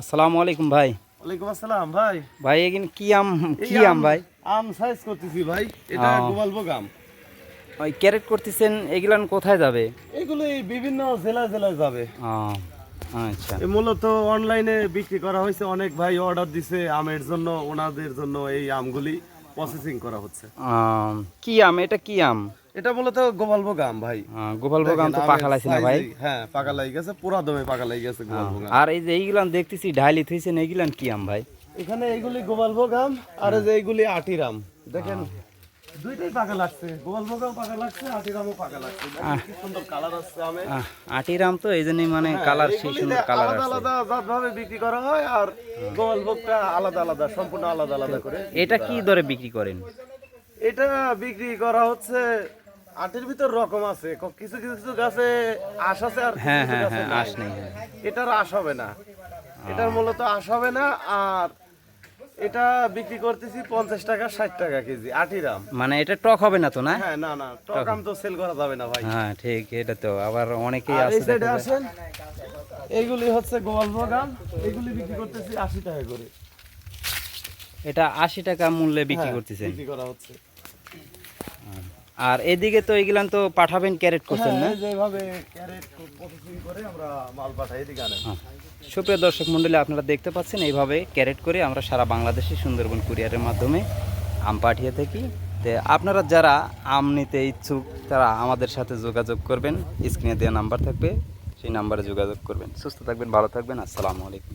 আসসালামু আলাইকুম ভাই। ওয়ালাইকুম আসসালাম ভাই। ভাই এখানে কি আম কি আম ভাই? আম সাইজ করতেছি ভাই। এটা ও। গোপাল আম। ওই ক্যারেট করতেছেন এগুলান কোথায় যাবে? এগুলো এই বিভিন্ন জেলা জেলায় যাবে। আচ্ছা। মূলত অনলাইনে বিক্রি করা হয়েছে। অনেক ভাই অর্ডার দিছে আমের জন্য ওনাদের জন্য এই আমগুলি প্রসেসিং করা হচ্ছে। কি আম? এটা কি আম? এটা মূলত গোপালভোগ আম ভাই। আহ, গোপালভোগ আম তো পাকা লাগছে না ভাই। হ্যাঁ পাকা লাগি গেছে পুরা দমে পাকা লাগি গেছে গোপালভোগ আম। আর এই যে এইগুলান দেখতেছি ঢাইলি থইছেন এইগুলান কি আম ভাই? এখানে এইগুলি গোপালভোগ আম আর এই যে এইগুলি আটির আম। দেখেন দুইটাই পাকা লাগছে। গোপালভোগ আম পাকা লাগছে আটির আমও পাকা লাগছে। কি সুন্দর কালার আসছে আমে আহ, আটির আম তো এই জন্যই মানে কালার সেই সুন্দর কালার আলাদা আছে আলাদা জাত ভাবে বিক্রি করা হয় আর গোপালভোগটা আলাদা আলাদা সম্পূর্ণ আলাদা আলাদা করে এটা কি দরে বিক্রি করেন? এটা বিক্রি করা হচ্ছে আটের ভিতর রকম আছে। কিছু কিছু কিছু গাছে আশ আছে আর হ্যাঁ হ্যাঁ হ্যাঁ। আস নেই হ্যাঁ। এটার আশ হবে না। এটার মূলত আশ হবে না আর এটা বিক্রি করতেছি পঞ্চাশ টাকা ষাট টাকা কেজি আটিরাম মানে এটা টক হবে না তো না? হ্যাঁ না না টকাম তো সেল করা যাবে না ভাই। হ্যাঁ ঠিক এটা তো আবার অনেকেই আছে। আসেন এইগুলি হচ্ছে গোপালভোগ আম এইগুলি বিক্রি করতেছি আশি টাকা করে। এটা আশি টাকা মূল্যে বিক্রি হ্যাঁ, করতেছেন। বিক্রি করা হচ্ছে। আর এদিকে তো এগুলান তো পাঠাবেন ক্যারেট করছেন না? হ্যাঁ, যেভাবে ক্যারেট প্রসেসিং করে আমরা মাল পাঠাই এদিকে আনেন। হ্যাঁ। সুপ্রিয় দর্শক মণ্ডলী আপনারা দেখতে পাচ্ছেন এইভাবে ক্যারেট করে আমরা সারা বাংলাদেশে সুন্দরবন কুরিয়ারের মাধ্যমে আম পাঠিয়ে থাকি। তো আপনারা যারা আম নিতে ইচ্ছুক তারা আমাদের সাথে যোগাযোগ করবেন। স্ক্রিনে দেওয়া নাম্বার থাকবে সেই নাম্বারে যোগাযোগ করবেন। সুস্থ থাকবেন ভালো থাকবেন। আসসালামু আলাইকুম।